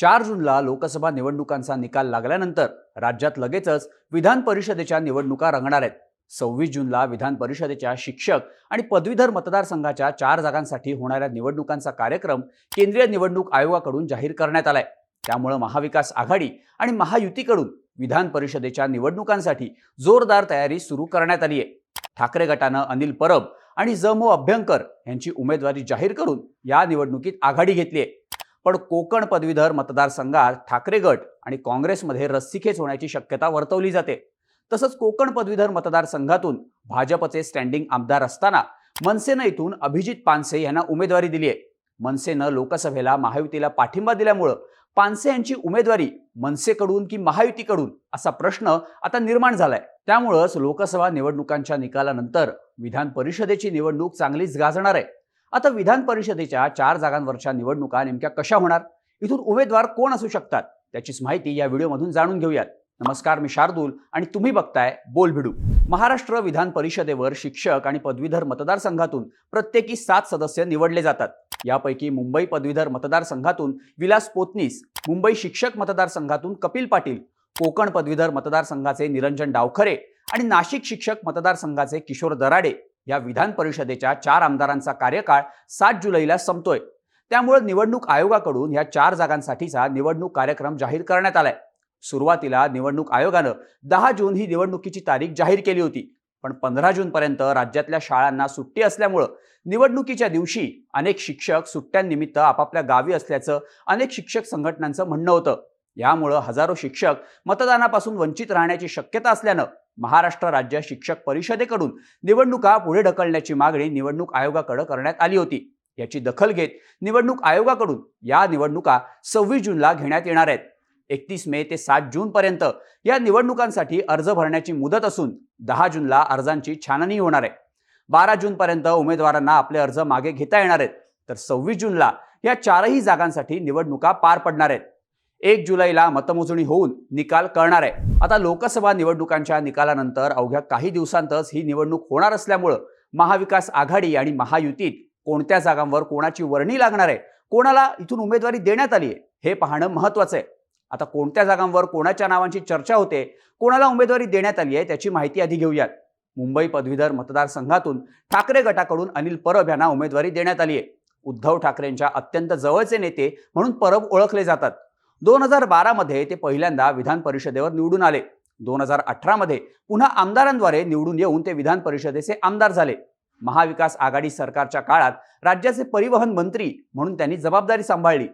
चार जूनला लोकसभा निवडणुकांचा निकाल लागल्यानंतर राज्यात लगेचच विधान परिषदेच्या निवडणुका रंगणार आहेत. सव्वीस जूनला विधान परिषदेच्या शिक्षक आणि पदवीधर मतदारसंघाच्या चार जागांसाठी होणाऱ्या निवडणुकांचा कार्यक्रम केंद्रीय निवडणूक आयोगाकडून जाहीर करण्यात आलाय. त्यामुळं महाविकास आघाडी आणि महायुतीकडून विधान परिषदेच्या निवडणुकांसाठी जोरदार तयारी सुरू करण्यात आली आहे ठाकरे गटानं अनिल परब आणि जमो अभ्यंकर यांची उमेदवारी जाहीर करून या निवडणुकीत आघाडी घेतली आहे पण कोकण पदवीधर मतदारसंघात ठाकरे गट आणि काँग्रेसमध्ये रस्सीखेच होण्याची शक्यता वर्तवली जाते. तसंच कोकण पदवीधर मतदारसंघातून भाजपचे स्टँडिंग आमदार असताना मनसेनं इथून अभिजित पानसे यांना उमेदवारी दिली आहे. मनसेनं लोकसभेला महायुतीला पाठिंबा दिल्यामुळं पानसे यांची उमेदवारी मनसेकडून की महायुतीकडून असा प्रश्न आता निर्माण झालाय. त्यामुळंच लोकसभा निवडणुकांच्या निकालानंतर विधान परिषदेची निवडणूक चांगलीच गाजणार आहे. आता विधान परिषदेच्या चार जागांवरच्या निवडणुका नेमक्या कशा होणार? इथून उमेदवार कोण असू शकतात? त्याचीच माहिती या व्हिडिओमधून जाणून घेऊयात. नमस्कार मी शार्दूल आणि तुम्ही बघताय बोल भिडू. महाराष्ट्र विधान परिषदेवर शिक्षक आणि पदवीधर मतदारसंघातून प्रत्येकी सात सदस्य निवडले जातात. यापैकी मुंबई पदवीधर मतदारसंघातून विलास पोतनीस मुंबई शिक्षक मतदारसंघातून कपिल पाटील कोकण पदवीधर मतदारसंघाचे निरंजन डावखरे आणि नाशिक शिक्षक मतदारसंघाचे किशोर दराडे. या विधान परिषदेच्या चार आमदारांचा कार्यकाळ सात जुलैला संपतोय. त्यामुळे निवडणूक आयोगाकडून या चार जागांसाठीचा निवडणूक कार्यक्रम जाहीर करण्यात आलाय. सुरुवातीला निवडणूक आयोगानं दहा जून ही निवडणुकीची तारीख जाहीर केली होती. पण पंधरा जूनपर्यंत राज्यातल्या शाळांना सुट्टी असल्यामुळं निवडणुकीच्या दिवशी अनेक शिक्षक सुट्ट्यांनिमित्त आपापल्या गावी असल्याचं अनेक शिक्षक संघटनांचं म्हणणं होतं. यामुळं हजारो शिक्षक मतदानापासून वंचित राहण्याची शक्यता असल्यानं महाराष्ट्र राज्य शिक्षक परिषदेकडून निवडणुका पुढे ढकलण्याची मागणी निवडणूक आयोगाकडे करण्यात आली होती. याची दखल घेत निवडणूक आयोगाकडून या निवडणुका सव्वीस जूनला घेण्यात येणार आहेत. एकतीस मे ते सात जूनपर्यंत या निवडणुकांसाठी अर्ज भरण्याची मुदत असून दहा जूनला अर्जांची छाननी होणार आहे. बारा जूनपर्यंत उमेदवारांना आपले अर्ज मागे घेता येणार आहेत. तर सव्वीस जूनला या चारही जागांसाठी निवडणुका पार पडणार आहेत. एक जुलैला मतमोजणी होऊन निकाल कळणार आहे. आता लोकसभा निवडणुकांच्या निकालानंतर अवघ्या काही दिवसांतच ही निवडणूक होणार असल्यामुळं महाविकास आघाडी आणि महायुतीत कोणत्या जागांवर कोणाची वर्णी लागणार आहे? कोणाला इथून उमेदवारी देण्यात आली आहे? हे पाहणं महत्वाचं आहे. आता कोणत्या जागांवर कोणाच्या नावांची चर्चा होते? कोणाला उमेदवारी देण्यात आली आहे त्याची माहिती आधी घेऊयात. मुंबई पदवीधर मतदारसंघातून ठाकरे गटाकडून अनिल परब यांना उमेदवारी देण्यात आली आहे. उद्धव ठाकरेंच्या अत्यंत जवळचे नेते म्हणून परब ओळखले जातात. दोन हजार बारामध्ये ते पहिल्यांदा विधान परिषदेवर निवडून आले. दोन हजार अठरामध्ये पुन्हा आमदारांद्वारे निवडून येऊन ते विधान परिषदेचे आमदार झाले. महाविकास आघाडी सरकारच्या काळात राज्याचे परिवहन मंत्री म्हणून त्यांनी जबाबदारी सांभाळली.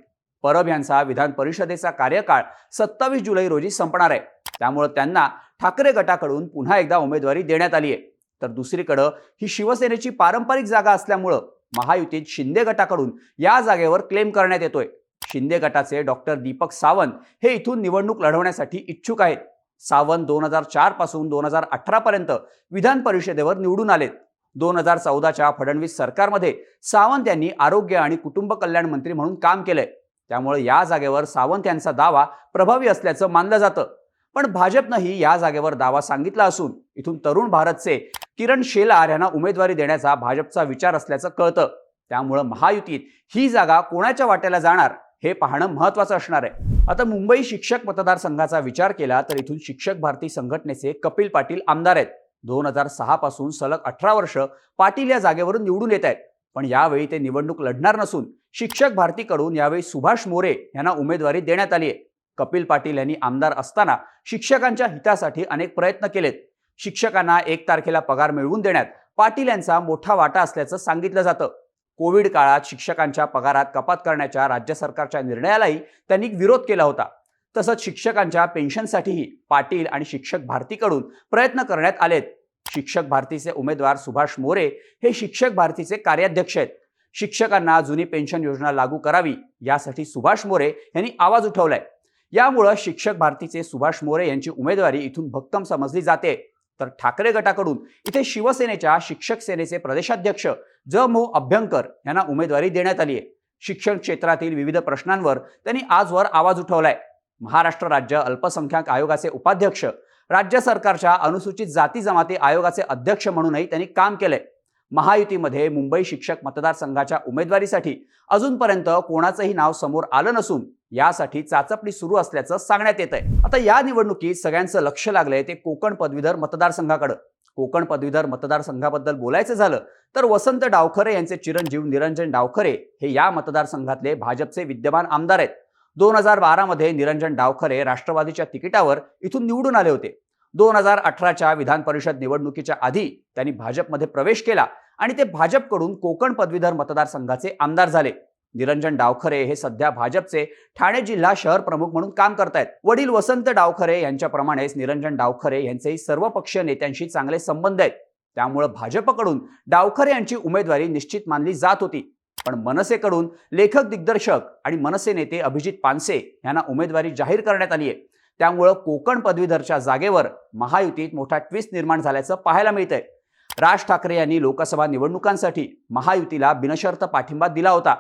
परब यांचा विधान परिषदेचा कार्यकाळ सत्तावीस जुलै रोजी संपणार आहे. त्यामुळे त्यांना ठाकरे गटाकडून पुन्हा एकदा उमेदवारी देण्यात आली आहे. तर दुसरीकडं ही शिवसेनेची पारंपरिक जागा असल्यामुळं महायुतीत शिंदे गटाकडून या जागेवर क्लेम करण्यात येतोय. शिंदे गटाचे डॉक्टर दीपक सावंत हे इथून निवडणूक लढवण्यासाठी इच्छुक आहेत. सावंत दोन हजार चारपासून दोन हजार अठरा पर्यंत विधान परिषदेवर निवडून आलेत. दोन हजार चौदाच्या फडणवीस सरकारमध्ये सावंत यांनी आरोग्य आणि कुटुंब कल्याण मंत्री म्हणून काम केलंय. त्यामुळे या जागेवर सावंत यांचा दावा प्रभावी असल्याचं मानलं जातं. पण भाजपनंही या जागेवर दावा सांगितला असून इथून तरुण भारतचे किरण शेलार यांना उमेदवारी देण्याचा भाजपचा विचार असल्याचं कळतं. त्यामुळं महायुतीत ही जागा कोणाच्या वाट्याला जाणार? हे पाहणं महत्वाचं असणार आहे. आता मुंबई शिक्षक मतदारसंघाचा विचार केला तर इथून शिक्षक भारती संघटनेचे कपिल पाटील आमदार आहेत. दोन हजार सहा पासून सलग अठरा वर्ष पाटील या जागेवरून निवडून येत आहेत. पण यावेळी ते निवडणूक लढणार नसून शिक्षक भारतीकडून यावेळी सुभाष मोरे यांना उमेदवारी देण्यात आली आहे. कपिल पाटील यांनी आमदार असताना शिक्षकांच्या हितासाठी अनेक प्रयत्न केलेत. शिक्षकांना एक तारखेला पगार मिळवून देण्यात पाटील यांचा मोठा वाटा असल्याचं सांगितलं जातं. कोविड काळात शिक्षकांच्या पगारात कपात करण्याच्या राज्य सरकारच्या निर्णयालाही त्यांनी विरोध केला होता. तसंच शिक्षकांच्या पेन्शनसाठीही पाटील आणि शिक्षक भारतीकडून प्रयत्न करण्यात आलेत. शिक्षक भारतीचे उमेदवार सुभाष मोरे हे शिक्षक भारतीचे कार्याध्यक्ष आहेत. शिक्षकांना जुनी पेन्शन योजना लागू करावी यासाठी सुभाष मोरे यांनी आवाज उठवलाय. यामुळं शिक्षक भारतीचे सुभाष मोरे यांची उमेदवारी इथून भक्कम समजली जाते. तर ठाकरे गटाकडून इथे शिवसेनेच्या शिक्षक सेनेचे प्रदेशाध्यक्ष ज मो अभ्यंकर यांना उमेदवारी देण्यात आली आहे. शिक्षण क्षेत्रातील विविध प्रश्नांवर त्यांनी आजवर आवाज उठवलाय. महाराष्ट्र राज्य अल्पसंख्याक आयोगाचे उपाध्यक्ष राज्य सरकारच्या अनुसूचित जाती जमाती आयोगाचे अध्यक्ष म्हणूनही त्यांनी काम केलंय. महायुतीमध्ये मुंबई शिक्षक मतदारसंघाच्या उमेदवारीसाठी अजूनपर्यंत कोणाचंही नाव समोर आलं नसून यासाठी चाचपणी सुरू असल्याचं सांगण्यात येत आहे आता या निवडणुकीत सगळ्यांचं लक्ष लागलंय ते कोकण पदवीधर मतदारसंघाकडे. कोकण पदवीधर मतदारसंघाबद्दल बोलायचं झालं तर वसंत डावखरे यांचे चिरंजीव निरंजन डावखरे हे या मतदारसंघातले भाजपचे विद्यमान आमदार आहेत. दोन हजार बारामध्ये निरंजन डावखरे राष्ट्रवादीच्या तिकिटावर इथून निवडून आले होते. दोन हजार अठराच्या विधान परिषद निवडणुकीच्या आधी त्यांनी भाजपमध्ये प्रवेश केला आणि ते भाजपकडून कोकण पदवीधर मतदारसंघाचे आमदार झाले. निरंजन डावखरे हे सध्या भाजपचे ठाणे जिल्हा शहर प्रमुख म्हणून काम करतायत. वडील वसंत डावखरे यांच्याप्रमाणेच निरंजन डावखरे यांचेही सर्वपक्षीय नेत्यांशी चांगले संबंध आहेत. त्यामुळे भाजपकडून डावखरे यांची उमेदवारी निश्चित मानली जात होती. पण मनसेकडून लेखक दिग्दर्शक आणि मनसे नेते अभिजित पानसे यांना उमेदवारी जाहीर करण्यात आली आहे. त्यामुळं कोकण पदवीधरच्या जागेवर महायुतीत मोठा ट्विस्ट निर्माण झाल्याचं पाहायला मिळतंय. राज ठाकरे यांनी लोकसभा निवडणुकांसाठी महायुतीला बिनशर्त पाठिंबा दिला होता.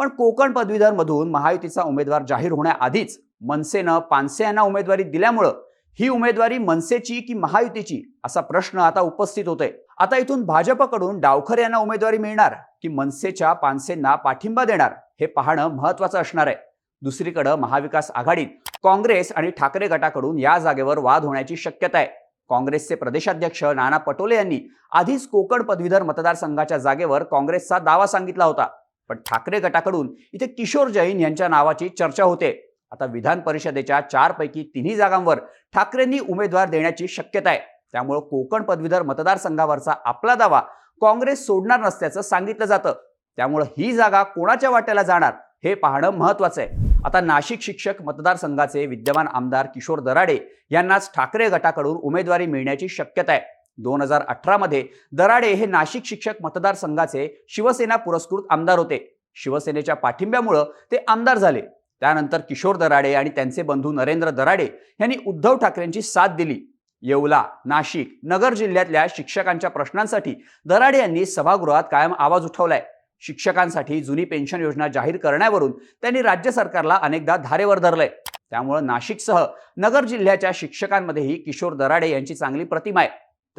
पण कोकण पदवीधरमधून महायुतीचा उमेदवार जाहीर होण्याआधीच मनसेनं पानसे यांना उमेदवारी दिल्यामुळं ही उमेदवारी मनसेची की महायुतीची असा प्रश्न आता उपस्थित होतोय. आता इथून भाजपकडून डावखर यांना उमेदवारी मिळणार की मनसेच्या पानसेंना पाठिंबा देणार हे पाहणं महत्वाचं असणार आहे. दुसरीकडं महाविकास आघाडीत काँग्रेस आणि ठाकरे गटाकडून या जागेवर वाद होण्याची शक्यता आहे. काँग्रेसचे प्रदेशाध्यक्ष नाना पटोले यांनी आधीच कोकण पदवीधर मतदारसंघाच्या जागेवर काँग्रेसचा दावा सांगितला होता. पण ठाकरे गटाकडून इथे किशोर जैन यांच्या नावाची चर्चा होते. आता विधान परिषदेच्या चारपैकी तिन्ही जागांवर ठाकरेंनी उमेदवार देण्याची शक्यता आहे. त्यामुळं कोकण पदवीधर मतदारसंघावरचा आपला दावा काँग्रेस सोडणार नसल्याचं सांगितलं जातं. त्यामुळं ही जागा कोणाच्या वाट्याला जाणार हे पाहणं महत्वाचं आहे. आता नाशिक शिक्षक मतदारसंघाचे विद्यमान आमदार किशोर दराडे यांनाच ठाकरे गटाकडून उमेदवारी मिळण्याची शक्यता आहे. दोन हजार अठरामध्ये दराडे हे नाशिक शिक्षक मतदारसंघाचे शिवसेना पुरस्कृत आमदार होते. शिवसेनेच्या पाठिंब्यामुळं ते आमदार झाले. त्यानंतर किशोर दराडे आणि त्यांचे बंधू नरेंद्र दराडे यांनी उद्धव ठाकरेंची साथ दिली. येवला नाशिक नगर जिल्ह्यातल्या शिक्षकांच्या प्रश्नांसाठी दराडे यांनी सभागृहात कायम आवाज उठवलाय. शिक्षकांसाठी जुनी पेन्शन योजना जाहीर करण्यावरून त्यांनी राज्य सरकारला अनेकदा धारेवर धरलंय. त्यामुळं नाशिकसह नगर जिल्ह्याच्या शिक्षकांमध्येही किशोर दराडे यांची चांगली प्रतिमा आहे.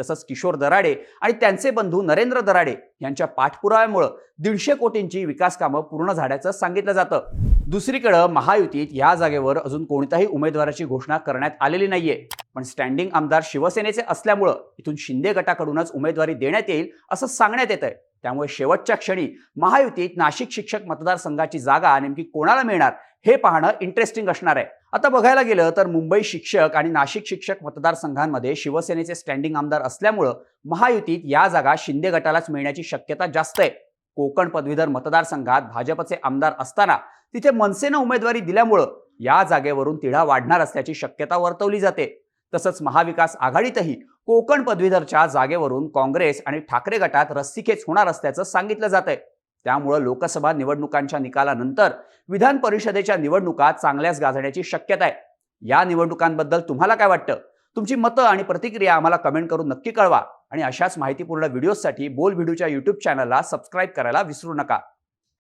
तसंच किशोर दराडे आणि त्यांचे बंधू नरेंद्र दराडे यांच्या पाठपुराव्यामुळं दीडशे कोटींची विकास कामं पूर्ण झाल्याचं सांगितलं जातं. दुसरीकडं महायुतीत या जागेवर अजून कोणत्याही उमेदवाराची घोषणा करण्यात आलेली नाहीये. पण स्टँडिंग आमदार शिवसेनेचे असल्यामुळं इथून शिंदे गटाकडूनच उमेदवारी देण्यात येईल असं सांगण्यात येत आहे त्यामुळे शेवटच्या क्षणी महायुतीत नाशिक शिक्षक मतदारसंघाची जागा नेमकी कोणाला मिळणार हे पाहणं इंटरेस्टिंग असणार आहे. आता बघायला गेलं तर मुंबई शिक्षक आणि नाशिक शिक्षक मतदारसंघांमध्ये शिवसेनेचे स्टँडिंग आमदार असल्यामुळं महायुतीत या जागा शिंदे गटालाच मिळण्याची शक्यता जास्त आहे. कोकण पदवीधर मतदारसंघात भाजपचे आमदार असताना तिथे मनसेनं उमेदवारी दिल्यामुळं या जागेवरून तिढा वाढणार असल्याची शक्यता वर्तवली जाते. तसंच महाविकास आघाडीतही कोकण पदवीधरच्या जागेवरून काँग्रेस आणि ठाकरे गटात रस्सीखेच होणार असल्याचं सांगितलं जात आहे त्यामुळं लोकसभा निवडणुकांच्या निकालानंतर विधान परिषदेच्या निवडणुका चांगल्याच गाजण्याची शक्यता आहे. या निवडणुकांबद्दल तुम्हाला काय वाटतं? तुमची मतं आणि प्रतिक्रिया आम्हाला कमेंट करून नक्की कळवा आणि अशाच माहितीपूर्ण व्हिडिओसाठी बोल व्हिडिओच्या यूट्यूब चॅनलला सबस्क्राईब करायला विसरू नका.